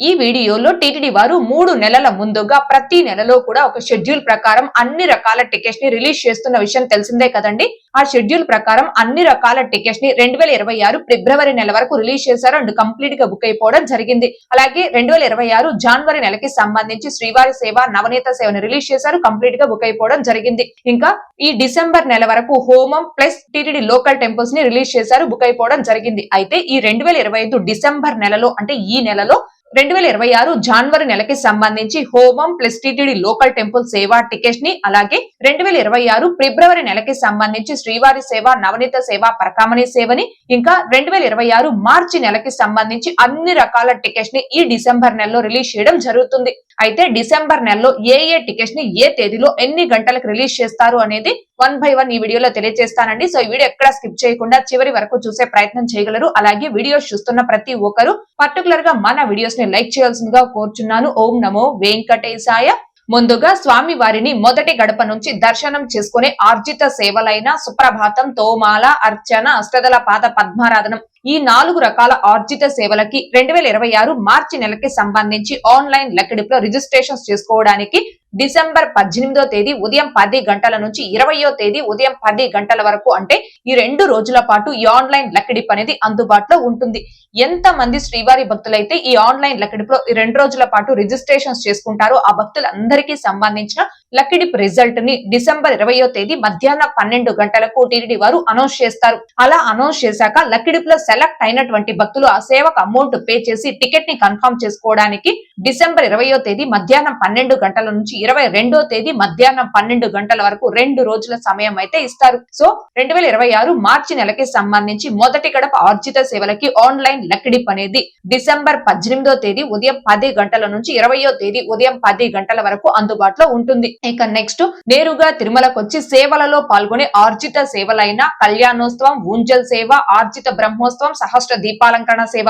ఈ వీడియోలో టీటీడీ వారు మూడు నెలల ముందుగా ప్రతి నెలలో కూడా ఒక షెడ్యూల్ ప్రకారం అన్ని రకాల టికెట్స్ని రిలీజ్ చేస్తున్న విషయం తెలిసిందే కదండి. ఆ షెడ్యూల్ ప్రకారం అన్ని రకాల టికెట్స్ని రెండు వేల ఇరవై ఆరు ఫిబ్రవరి నెల వరకు రిలీజ్ చేశారు అండ్ కంప్లీట్గా బుక్ అయిపోవడం జరిగింది. అలాగే రెండు వేల ఇరవై ఆరు జనవరి నెలకి సంబంధించి శ్రీవారి సేవ నవనీత సేవను రిలీజ్ చేశారు కంప్లీట్గా బుక్ అయిపోవడం జరిగింది. ఇంకా ఈ డిసెంబర్ నెల వరకు హోమం ప్లస్ టీటీడీ లోకల్ టెంపుల్స్ని రిలీజ్ చేశారు బుక్ అయిపోవడం జరిగింది. అయితే ఈ రెండు వేల ఇరవై ఐదు డిసెంబర్ నెలలో అంటే ఈ నెలలో రెండు వేల ఇరవై ఆరు జనవరి నెలకి సంబంధించి హోమం ప్లస్ టీటీడీ లోకల్ టెంపుల్ సేవ టికెట్స్ని అలాగే రెండు వేల ఇరవై ఆరు ఫిబ్రవరి నెలకి సంబంధించి శ్రీవారి సేవ నవనీత సేవ పరకామణి సేవని ఇంకా రెండు వేల ఇరవై ఆరు మార్చి నెలకి సంబంధించి అన్ని రకాల టికెట్స్ని ఈ డిసెంబర్ నెలలో రిలీజ్ చేయడం జరుగుతుంది. అయితే డిసెంబర్ నెలలో ఏ ఏ టికెట్స్ని ఏ తేదీలో ఎన్ని గంటలకు రిలీజ్ చేస్తారు అనేది వన్ బై వన్ ఈ వీడియోలో తెలియజేస్తానండి. సో ఈ వీడియో ఎక్కడ స్కిప్ చేయకుండా చివరి వరకు చూసే ప్రయత్నం చేయగలరు. అలాగే వీడియోస్ చూస్తున్న ప్రతి ఒక్కరు పర్టికులర్గా మన వీడియోస్ని లైక్ చేయాల్సిందిగా కోరుచున్నాను. ఓం నమో వెంకటేశాయ. ముందుగా స్వామి వారిని మొదటి గడప నుంచి దర్శనం చేసుకునే ఆర్జిత సేవలైన సుప్రభాతం తోమాల అర్చన అష్టదల పాద పద్మారాధనం ఈ నాలుగు రకాల ఆర్జిత సేవలకి రెండు వేల ఇరవై ఆరు మార్చి నెలకి సంబంధించి ఆన్లైన్ లెక్కడిపులో రిజిస్ట్రేషన్స్ చేసుకోవడానికి డిసెంబర్ పద్దెనిమిదో తేదీ ఉదయం పది గంటల నుంచి ఇరవయో తేదీ ఉదయం పది గంటల వరకు అంటే ఈ రెండు రోజుల పాటు ఈ ఆన్లైన్ లెక్కడిప్ అనేది అందుబాటులో ఉంటుంది. ఎంత మంది శ్రీవారి భక్తులైతే ఈ ఆన్లైన్ లెక్కడిపులో ఈ రెండు రోజుల పాటు రిజిస్ట్రేషన్స్ చేసుకుంటారో ఆ భక్తులందరికీ సంబంధించిన లెక్కడిప్ రిజల్ట్ని డిసెంబర్ ఇరవయో తేదీ మధ్యాహ్నం పన్నెండు గంటలకు టీడీడీ వారు అనౌన్స్ చేస్తారు. అలా అనౌన్స్ చేశాక లెక్కడిప్లో సెలెక్ట్ అయినటువంటి భక్తులు ఆ సేవకు అమౌంట్ పే చేసి టికెట్ని కన్ఫర్మ్ చేసుకోవడానికి డిసెంబర్ ఇరవయో తేదీ మధ్యాహ్నం పన్నెండు గంటల నుంచి ఇరవై రెండో తేదీ మధ్యాహ్నం పన్నెండు గంటల వరకు రెండు రోజుల సమయం అయితే ఇస్తారు. సో రెండు వేల ఇరవై ఆరు మార్చి నెలకి సంబంధించి మొదటి గడప ఆర్జిత సేవలకి ఆన్లైన్ లక్డిప్ అనేది డిసెంబర్ పద్దెనిమిదో తేదీ ఉదయం పది గంటల నుంచి ఇరవయో తేదీ ఉదయం పది గంటల వరకు అందుబాటులో ఉంటుంది. ఇక నెక్స్ట్ నేరుగా తిరుమలకు వచ్చి సేవలలో పాల్గొనే ఆర్జిత సేవలైన కళ్యాణోత్సవం ఊంజల్ సేవ ఆర్జిత బ్రహ్మోత్సవం సహస్ర దీపాలంకరణ సేవ.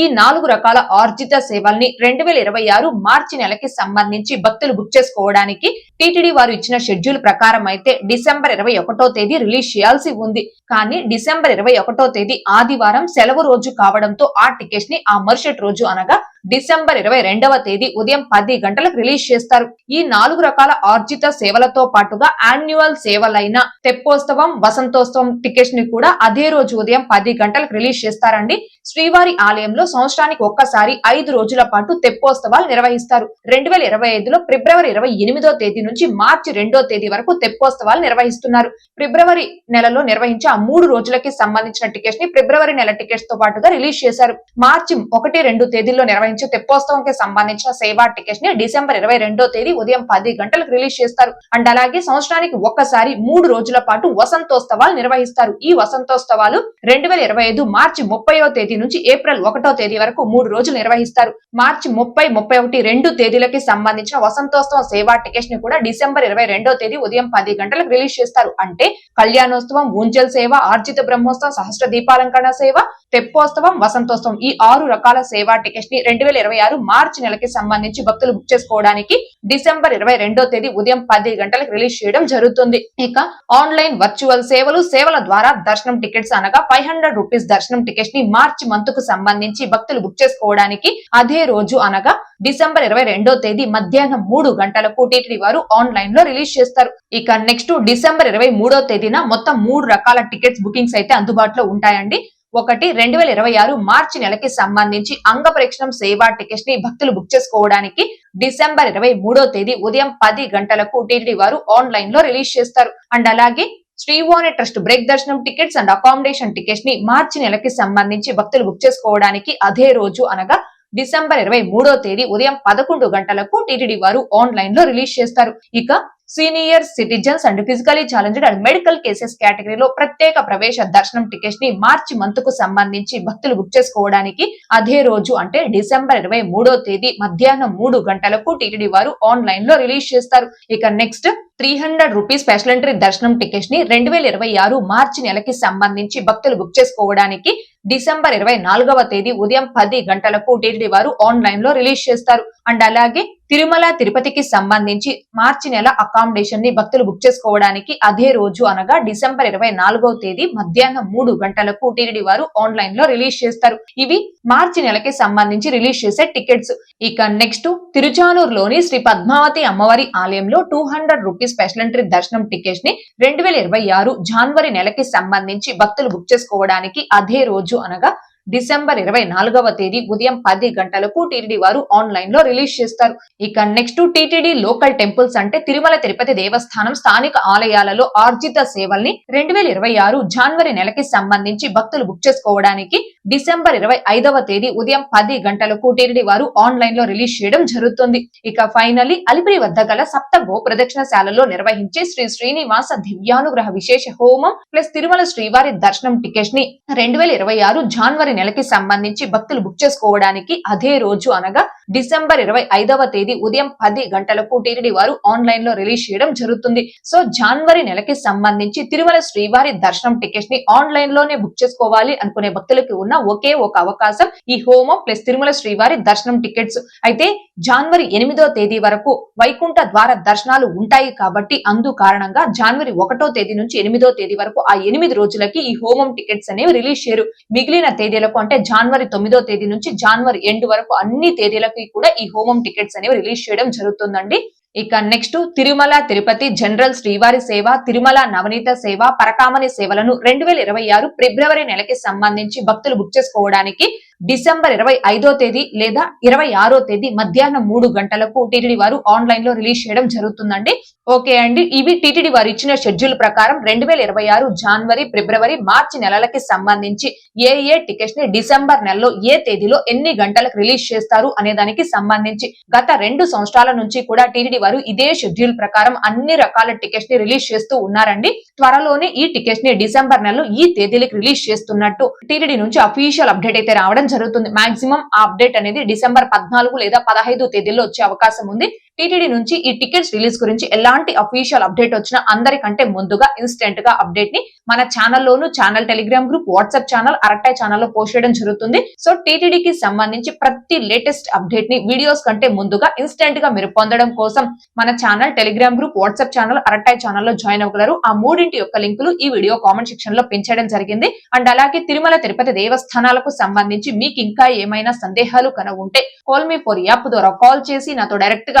ఈ నాలుగు రకాల ఆర్జిత సేవల్ని రెండు వేల ఇరవై ఆరు మార్చి నెలకి సంబంధించి భక్తులు బుక్ చేసుకోవడానికి టీటీడీ వారు ఇచ్చిన షెడ్యూల్ ప్రకారం అయితే డిసెంబర్ ఇరవై ఒకటో తేదీ రిలీజ్ చేయాల్సి ఉంది. కానీ డిసెంబర్ ఇరవై ఒకటో తేదీ ఆదివారం సెలవు రోజు కావడంతో ఆ టికెట్స్ని ఆ మరుసటి రోజు అనగా డిసెంబర్ ఇరవై రెండవ తేదీ ఉదయం పది గంటలకు రిలీజ్ చేస్తారు. ఈ నాలుగు రకాల ఆర్జిత సేవలతో పాటుగా యాన్యువల్ సేవలైన తెప్పోత్సవం వసంతోత్సవం టికెట్స్ని కూడా అదే రోజు ఉదయం పది గంటలకు రిలీజ్ చేస్తారండి. శ్రీవారి ఆలయంలో సంవత్సరానికి ఒక్కసారి ఐదు రోజుల పాటు తెప్పోత్సవాలు నిర్వహిస్తారు. రెండు వేల ఇరవై ఐదులో ఫిబ్రవరి ఇరవై ఎనిమిదో తేదీ నుంచి మార్చి రెండో తేదీ వరకు తెప్పోత్సవాలు నిర్వహిస్తున్నారు. ఫిబ్రవరి నెలలో నిర్వహించే ఆ మూడు రోజులకి సంబంధించిన టికెట్స్ని ఫిబ్రవరి నెల టికెట్స్తో పాటుగా రిలీజ్ చేశారు. మార్చి ఒకటి రెండు తేదీల్లో నిర్వహించే తెప్పోత్సవంకి సంబంధించిన సేవా టికెట్స్ని డిసెంబర్ ఇరవై రెండో తేదీ ఉదయం పది గంటలకు రిలీజ్ చేస్తారు. అండ్ అలాగే సంవత్సరానికి ఒక్కసారి మూడు రోజుల పాటు వసంతోత్సవాలు నిర్వహిస్తారు. ఈ వసంతోత్సవాలు రెండు వేల ఇరవై ఐదు మార్చి ముప్పయో తేదీ నుంచి ఏప్రిల్ ఒకటో తేదీ వరకు మూడు రోజులు నిర్వహిస్తారు. మార్చి ముప్పై ముప్పై ఒకటి రెండు తేదీలకి సంబంధించిన వసంతోత్సవ సేవా టికెట్స్ని కూడా డిసెంబర్ ఇరవై రెండో తేదీ ఉదయం పది గంటలకు రిలీజ్ చేస్తారు. అంటే కళ్యాణోత్సవం ఊంజల్ సేవ ఆర్జిత బ్రహ్మోత్సవం సహస్ర దీపాలంకరణ సేవ తెప్పోత్సవం వసంతోత్సవం ఈ ఆరు రకాల సేవా టికెట్స్ని రెండు వేల ఇరవై ఆరు మార్చి నెలకి సంబంధించి భక్తులు బుక్ చేసుకోవడానికి డిసెంబర్ ఇరవై రెండో తేదీ ఉదయం పది గంటలకు రిలీజ్ చేయడం జరుగుతుంది. ఇక ఆన్లైన్ వర్చువల్ సేవలు సేవల ద్వారా దర్శనం టికెట్స్ అనగా ఫైవ్ హండ్రెడ్ రూపీస్ దర్శనం టికెట్స్ని మార్చి మంత్కు సంబంధించి భక్తులు బుక్ చేసుకోవడానికి అదే రోజు అనగా డిసెంబర్ ఇరవై రెండో తేదీ మధ్యాహ్నం మూడు గంటలకు టీటీడీ వారు ఆన్లైన్లో రిలీజ్ చేస్తారు. ఇక నెక్స్ట్ డిసెంబర్ ఇరవై మూడో తేదీన మొత్తం మూడు రకాల టికెట్స్ బుకింగ్స్ అయితే అందుబాటులో ఉంటాయండి. ఒకటి రెండు వేల ఇరవై ఆరు మార్చి నెలకి సంబంధించి అంగపరీక్షణం సేవా టికెట్స్ని భక్తులు బుక్ చేసుకోవడానికి డిసెంబర్ ఇరవై మూడో తేదీ ఉదయం పది గంటలకు టీటీడీ వారు ఆన్లైన్లో రిలీజ్ చేస్తారు. అండ్ అలాగే శ్రీవాణి ట్రస్ట్ బ్రేక్ దర్శనం టికెట్స్ అండ్ అకామిడేషన్ టికెట్స్ని మార్చి నెలకి సంబంధించి భక్తులు బుక్ చేసుకోవడానికి అదే రోజు అనగా డిసెంబర్ ఇరవై మూడో తేదీ ఉదయం పదకొండు గంటలకు టీటీడీ వారు ఆన్లైన్లో రిలీజ్ చేస్తారు. ఇక senior citizens and physically challenged and medical cases కేటగిరీలో ప్రత్యేక ప్రవేశ దర్శనం టికెట్స్ని మార్చి మంత్కు సంబంధించి భక్తులు బుక్ చేసుకోవడానికి అదే రోజు అంటే డిసెంబర్ ఇరవై మూడో తేదీ మధ్యాహ్నం మూడు గంటలకు టీటీడీ వారు ఆన్లైన్లో రిలీజ్ చేస్తారు. ఇక next three hundred rupees special entry దర్శనం టికెట్స్ని రెండు వేల ఇరవై ఆరు మార్చి నెలకి సంబంధించి భక్తులు బుక్ చేసుకోవడానికి డిసెంబర్ ఇరవై నాలుగవ తేదీ ఉదయం పది గంటలకు టీటీడీ వారు ఆన్లైన్లో రిలీజ్ చేస్తారు. అండ్ అలాగే తిరుమల తిరుపతికి సంబంధించి మార్చి నెల అకామిడేషన్ని భక్తులు బుక్ చేసుకోవడానికి అదే రోజు అనగా డిసెంబర్ ఇరవై నాలుగవ తేదీ మధ్యాహ్నం మూడు గంటలకు టీటీడీ వారు ఆన్లైన్లో రిలీజ్ చేస్తారు. ఇవి మార్చి నెలకి సంబంధించి రిలీజ్ చేసే టికెట్స్. ఇక నెక్స్ట్ తిరుచానూరులోని శ్రీ పద్మావతి అమ్మవారి ఆలయంలో two hundred rupees special entry దర్శనం టికెట్స్ని రెండు వేల ఇరవై ఆరు జనవరి నెలకి సంబంధించి భక్తులు బుక్ చేసుకోవడానికి అదే రోజు అనగా డిసెంబర్ ఇరవై నాలుగవ తేదీ ఉదయం పది గంటలకు టీటీడీ వారు ఆన్లైన్లో రిలీజ్ చేస్తారు. ఇక నెక్స్ట్ టీటీడీ లోకల్ టెంపుల్స్ అంటే తిరుమల తిరుపతి దేవస్థానం స్థానిక ఆలయాలలో ఆర్జిత సేవల్ని రెండు వేల ఇరవై ఆరు జనవరి నెలకి సంబంధించి భక్తులు బుక్ చేసుకోవడానికి డిసెంబర్ ఇరవై ఐదవ తేదీ ఉదయం పది గంటలకు టీటీడీ వారు ఆన్లైన్లో రిలీజ్ చేయడం జరుగుతుంది. ఇక ఫైనలీ అలిపిరి వద్ద గల సప్త గో ప్రదక్షిణశాలలో నిర్వహించే శ్రీ శ్రీనివాస దివ్యానుగ్రహ విశేష హోమం ప్లస్ తిరుమల శ్రీవారి దర్శనం టికెట్ని రెండు వేల ఇరవై ఆరు జనవరి నెలకి సంబంధించి భక్తులు బుక్ చేసుకోవడానికి అదే రోజు అనగా డిసెంబర్ ఇరవై ఐదవ తేదీ ఉదయం పది గంటలకు టీటీడీ వారు ఆన్లైన్లో రిలీజ్ చేయడం జరుగుతుంది. సో జనవరి నెలకి సంబంధించి తిరుమల శ్రీవారి దర్శనం టికెట్స్ని ఆన్లైన్లోనే బుక్ చేసుకోవాలి అనుకునే భక్తులకి ఉన్న ఒకే ఒక అవకాశం ఈ హోమం ప్లస్ తిరుమల శ్రీవారి దర్శనం టికెట్స్. అయితే జనవరి ఎనిమిదో తేదీ వరకు వైకుంఠ ద్వార దర్శనాలు ఉంటాయి కాబట్టి అందు కారణంగా జనవరి ఒకటో తేదీ నుంచి ఎనిమిదో తేదీ వరకు ఆ ఎనిమిది రోజులకి ఈ హోమం టికెట్స్ అనేవి రిలీజ్ చేయరు. మిగిలిన తేదీలకు అంటే జనవరి తొమ్మిదో తేదీ నుంచి జనవరి ఎండ్ వరకు అన్ని తేదీలకి కూడా ఈ హోమం టికెట్స్ అనేవి రిలీజ్ చేయడం జరుగుతుందండి. ఇక నెక్స్ట్ తిరుమల తిరుపతి జనరల్ శ్రీవారి సేవ తిరుమల నవనీత సేవ పరకామణి సేవలను రెండు వేల ఇరవై ఆరు ఫిబ్రవరి నెలకి సంబంధించి భక్తులు బుక్ చేసుకోవడానికి డిసెంబర్ ఇరవై ఐదో తేదీ లేదా ఇరవై ఆరో తేదీ మధ్యాహ్నం మూడు గంటలకు టీటీడీ వారు ఆన్లైన్లో రిలీజ్ చేయడం జరుగుతుందండి. ఓకే అండి. ఇవి టీటీడీ వారు ఇచ్చిన షెడ్యూల్ ప్రకారం రెండు వేల ఇరవై ఆరు జనవరి ఫిబ్రవరి మార్చి నెలలకి సంబంధించి ఏ ఏ టికెట్స్ని డిసెంబర్ నెలలో ఏ తేదీలో ఎన్ని గంటలకు రిలీజ్ చేస్తారు అనే దానికి సంబంధించి గత రెండు సంవత్సరాల నుంచి కూడా టీటీడీ వారు ఇదే షెడ్యూల్ ప్రకారం అన్ని రకాల టికెట్స్ని రిలీజ్ చేస్తూ ఉన్నారండి. త్వరలోనే ఈ టికెట్స్ని డిసెంబర్ నెలలో ఈ తేదీలకు రిలీజ్ చేస్తున్నట్టు టీటీడీ నుంచి అఫీషియల్ అప్డేట్ అయితే రావడం జరుగుతుంది. మాక్సిమం అప్డేట్ అనేది డిసెంబర్ పద్నాలుగు లేదా పదహైదు తేదీల్లో వచ్చే అవకాశం ఉంది. టీటీడీ నుంచి ఈ టికెట్స్ రిలీజ్ గురించి ఎలాంటి అఫీషియల్ అప్డేట్ వచ్చినా అందరికంటే ముందుగా ఇన్స్టెంట్గా అప్డేట్ని మన ఛానల్లోను channel Telegram group WhatsApp channel Arattai ఛానల్లో పోస్ట్ చేయడం జరుగుతుంది. సో టీటీడీకి సంబంధించి ప్రతి లేటెస్ట్ అప్డేట్ని వీడియోస్ కంటే ముందుగా ఇన్స్టెంట్గా మీరు పొందడం కోసం మన channel Telegram group WhatsApp channel Arattai ఛానల్లో జాయిన్ అవ్వగలరు. ఆ మూడింటి యొక్క లింకులు ఈ వీడియో కామెంట్ సెక్షన్లో పెంచడం జరిగింది. అండ్ అలాగే తిరుమల తిరుపతి దేవస్థానాలకు సంబంధించి మీకు ఇంకా ఏమైనా సందేహాలు కన ఉంటే కాల్ మీ ఫోర్ యాప్ ద్వారా కాల్ చేసి నాతో డైరెక్ట్గా